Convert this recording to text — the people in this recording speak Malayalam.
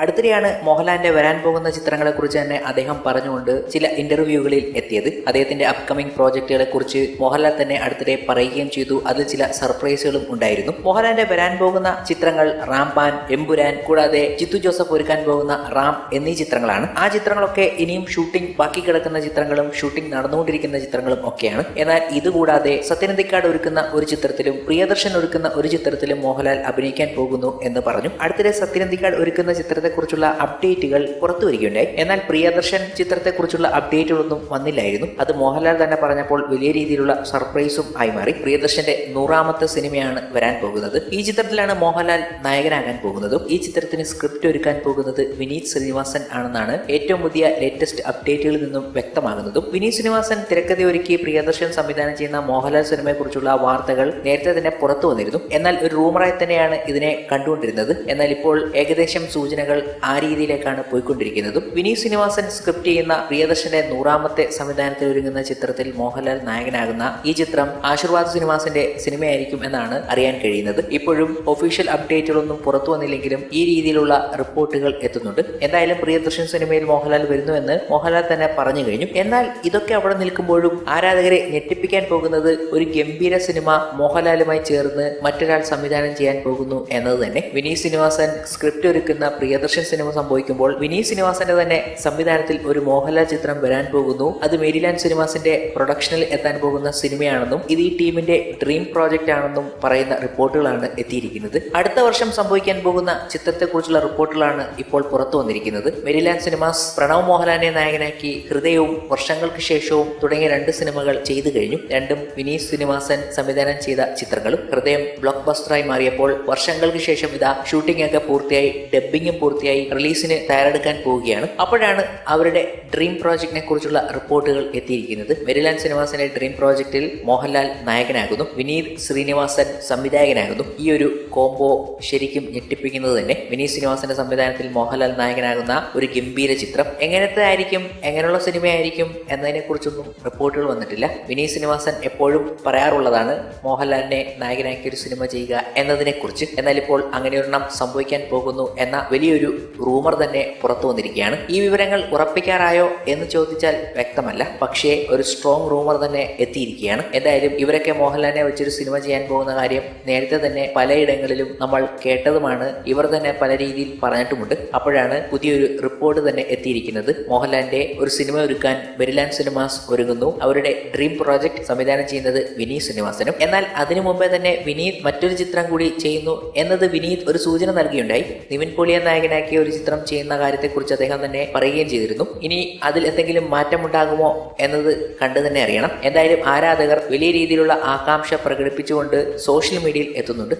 അടുത്തിടെയാണ് മോഹൻലാലിന്റെ വരാൻ പോകുന്ന ചിത്രങ്ങളെ കുറിച്ച് തന്നെ അദ്ദേഹം പറഞ്ഞുകൊണ്ട് ചില ഇന്റർവ്യൂകളിൽ എത്തിയത്. അദ്ദേഹത്തിന്റെ അപ്കമിംഗ് പ്രോജക്റ്റുകളെ കുറിച്ച് മോഹൻലാൽ തന്നെ അടുത്തിടെ പറയുകയും ചെയ്തു. അതിൽ ചില സർപ്രൈസുകളും ഉണ്ടായിരുന്നു. മോഹൻലാലിന്റെ വരാൻ പോകുന്ന ചിത്രങ്ങൾ റാംപാൻ എമ്പുരാൻ കൂടാതെ ജിത്തു ജോസഫ് ഒരുക്കാൻ പോകുന്ന റാം എന്നീ ചിത്രങ്ങളാണ്. ആ ചിത്രങ്ങളൊക്കെ ഇനിയും ഷൂട്ടിംഗ് ബാക്കി കിടക്കുന്ന ചിത്രങ്ങളും ഷൂട്ടിംഗ് നടന്നുകൊണ്ടിരിക്കുന്ന ചിത്രങ്ങളും ഒക്കെയാണ്. എന്നാൽ ഇതുകൂടാതെ സത്യനന്ദിക്കാട് ഒരുക്കുന്ന ഒരു ചിത്രത്തിലും പ്രിയദർശൻ ഒരുക്കുന്ന ഒരു ചിത്രത്തിലും മോഹൻലാൽ അഭിനയിക്കാൻ പോകുന്നു എന്ന് പറഞ്ഞു. അടുത്തിടെ സത്യനന്ദിക്കാട് ഒരുക്കുന്ന ചിത്രത്തെക്കുറിച്ചുള്ള അപ്ഡേറ്റുകൾ പുറത്തു വരികയുണ്ടായി. എന്നാൽ പ്രിയദർശൻ ചിത്രത്തെക്കുറിച്ചുള്ള അപ്ഡേറ്റുകളൊന്നും വന്നില്ലായിരുന്നു. അത് മോഹൻലാൽ തന്നെ പറഞ്ഞപ്പോൾ വലിയ രീതിയിലുള്ള സർപ്രൈസും ആയി മാറി. പ്രിയദർശന്റെ നൂറാമത്തെ സിനിമയാണ് വരാൻ പോകുന്നത്. ഈ ചിത്രത്തിലാണ് മോഹൻലാൽ നായകനാകാൻ പോകുന്നതും. ഈ ചിത്രത്തിന് സ്ക്രിപ്റ്റ് ഒരുക്കാൻ പോകുന്നത് വിനീത് ശ്രീനിവാസൻ ആണെന്നാണ് ഏറ്റവും പുതിയ ലേറ്റസ്റ്റ് അപ്ഡേറ്റുകളിൽ നിന്നും വ്യക്തമാകുന്നതും. വിനീത് ശ്രീനിവാസൻ തിരക്കഥ ഒരുക്കി പ്രിയദർശൻ സംവിധാനം ചെയ്യുന്ന മോഹൻലാൽ സിനിമയെക്കുറിച്ചുള്ള വാർത്തകൾ നേരത്തെ തന്നെ പുറത്തു വന്നിരുന്നു. എന്നാൽ ഒരു റൂമറായി തന്നെയാണ് ഇതിനെ കണ്ടുകൊണ്ടിരുന്നത്. എന്നാൽ ഇപ്പോൾ ഏകദേശം സൂചനകൾ ആ രീതിയിലേക്കാണ് പോയിക്കൊണ്ടിരിക്കുന്നതും. വിനീത് ശ്രീനിവാസൻ സ്ക്രിപ്റ്റ് ചെയ്യുന്ന പ്രിയദർശന്റെ നൂറാമത്തെ സംവിധാനത്തിൽ ഒരുങ്ങുന്ന ചിത്രത്തിൽ മോഹൻലാൽ നായകനാകുന്ന ഈ ചിത്രം ആശീർവാദ് സിനിമാസിന്റെ സിനിമയായിരിക്കും എന്നാണ് അറിയാൻ കഴിയുന്നത്. ഇപ്പോഴും ഒഫീഷ്യൽ അപ്ഡേറ്റുകളൊന്നും പുറത്തു വന്നില്ലെങ്കിലും ഈ രീതിയിലുള്ള റിപ്പോർട്ടുകൾ എത്തുന്നുണ്ട്. എന്തായാലും പ്രിയദർശൻ സിനിമയിൽ മോഹൻലാൽ വരുന്നുവെന്ന് മോഹൻലാൽ തന്നെ പറഞ്ഞു കഴിഞ്ഞു. എന്നാൽ ഇതൊക്കെ അവിടെ നിൽക്കുമ്പോഴും ആരാധകരെ ഞെട്ടിപ്പിക്കാൻ പോകുന്നത് ഒരു ഗംഭീര സിനിമ മോഹൻലാലുമായി ചേർന്ന് മറ്റൊരാൾ സംവിധാനം ചെയ്യാൻ പോകുന്നു എന്നത് തന്നെ. വിനീത് ശ്രീനിവാസൻ സ്ക്രിപ്റ്റ് ഒരുക്കുന്ന പ്രിയദർശൻ സിനിമ സംഭവിക്കുമ്പോൾ വിനീത് ശ്രീനിവാസന്റെ തന്നെ സംവിധാനത്തിൽ ഒരു മോഹൻലാൽ ചിത്രം വരാൻ പോകുന്നു. അത് മേരിലാൻഡ് സിനിമാസിന്റെ പ്രൊഡക്ഷനിൽ എത്താൻ പോകുന്ന സിനിമയാണെന്നും ഇത് ഈ ടീമിന്റെ ഡ്രീം പ്രോജക്റ്റ് ആണെന്നും പറയുന്ന റിപ്പോർട്ടുകളാണ് എത്തിയിരിക്കുന്നത്. അടുത്ത വർഷം സംഭവിക്കാൻ പോകുന്ന ചിത്രത്തെക്കുറിച്ചുള്ള റിപ്പോർട്ടുകളാണ് ഇപ്പോൾ പുറത്തു വന്നിരിക്കുന്നത്. മെരിലാൻഡ് സിനിമാസ് പ്രണവ് മോഹൻലാലിനെ നായകനാക്കി ഹൃദയവും വർഷങ്ങൾക്ക് ശേഷവും തുടങ്ങിയ രണ്ട് സിനിമകൾ ചെയ്തു കഴിഞ്ഞു. രണ്ടും വിനീത് ശ്രീനിവാസൻ സംവിധാനം ചെയ്ത ചിത്രങ്ങളും ഹൃദയം ബ്ലോക്ക് ബസ്റ്ററായി മാറിയപ്പോൾ വർഷങ്ങൾക്ക് ശേഷം ഇതാ ഷൂട്ടിംഗ് ഒക്കെ പൂർത്തിയായി ഡബ്ബിങ്ങും പൂർത്തിയായി റിലീസിന് തയ്യാറെടുക്കാൻ പോവുകയാണ്. അപ്പോഴാണ് അവരുടെ ഡ്രീം പ്രോജക്റ്റിനെ കുറിച്ചുള്ള റിപ്പോർട്ടുകൾ എത്തിയിരിക്കുന്നത്. മെരിലാൻഡ് സിനിമാസിന്റെ ഡ്രീം പ്രോജക്റ്റിൽ മോഹൻലാൽ നായകനാകുന്നു. വിനീത് ശ്രീനിവാസൻ സംവിധായകനാകുന്നു. ഈ ഒരു കോംബോ ശരിക്കും ഞെട്ടിപ്പിക്കുന്നത് തന്നെ. വിനീത് ശ്രീനിവാസന്റെ സംവിധാനത്തിൽ മോഹൻലാൽ നായകനാകുന്ന ഒരു ഗംഭീര ചിത്രം. എങ്ങനത്തെ ആയിരിക്കും? എങ്ങനെയുള്ള സിനിമയായിരിക്കും? എന്നതിനെ കുറിച്ചൊന്നും റിപ്പോർട്ടുകൾ വന്നിട്ടില്ല. വിനീത് ശ്രീനിവാസൻ എപ്പോഴും പറയാറുള്ളതാണ് മോഹൻലാലിനെ നായകനാക്കി ഒരു സിനിമ ചെയ്യുക എന്നതിനെക്കുറിച്ച്. എന്നാൽ ഇപ്പോൾ അങ്ങനെ ഒരെണ്ണം സംഭവിക്കാൻ പോകുന്നു എന്ന വലിയൊരു റൂമർ തന്നെ പുറത്തു വന്നിരിക്കുകയാണ്. ഈ വിവരങ്ങൾ ഉറപ്പിക്കാറായോ എന്ന് ചോദിച്ചാൽ വ്യക്തമല്ല. പക്ഷേ ഒരു സ്ട്രോങ് റൂമർ തന്നെ എത്തിയിരിക്കുകയാണ്. എന്തായാലും ഇവരൊക്കെ മോഹൻലാലിനെ വെച്ചൊരു സിനിമ ചെയ്യാൻ പോകുന്ന കാര്യം നേരത്തെ തന്നെ പലയിടങ്ങളിലും നമ്മൾ കേട്ടതുമാണ്. ഇവർ തന്നെ പല രീതിയിൽ പറഞ്ഞിട്ടുമുണ്ട്. അപ്പോഴാണ് പുതിയൊരു റിപ്പോർട്ട് തന്നെ എത്തിയിരിക്കുന്നത്. മോഹൻലാലിന്റെ ഒരു സിനിമ ഒരുക്കാൻ ബെരിലാൻ സിനിമാസ് ഒരുങ്ങുന്നു. അവരുടെ ഡ്രീം പ്രോജക്ട് സംവിധാനം ചെയ്യുന്നത് വിനീത് ശ്രീനിവാസനും. എന്നാൽ അതിനു മുമ്പേ തന്നെ വിനീത് മറ്റൊരു ചിത്രം കൂടി ചെയ്യുന്നു എന്നത് വിനീത് ഒരു സൂചന നൽകിയുണ്ടായി. നിവിൻ പോളിയെ നായകനാക്കിയ ഒരു ചിത്രം ചെയ്യുന്ന കാര്യത്തെക്കുറിച്ച് അദ്ദേഹം തന്നെ പറയുകയും ചെയ്തിരുന്നു. ഇനി അതിൽ എന്തെങ്കിലും മാറ്റമുണ്ടാകുമോ എന്നത് കണ്ടു തന്നെ അറിയണം. എന്തായാലും ആരാധകർ വലിയ രീതിയിലുള്ള ആകാംക്ഷ പ്രകടിപ്പിച്ചുകൊണ്ട് സോഷ്യൽ മീഡിയയിൽ എത്തുന്നുണ്ട്.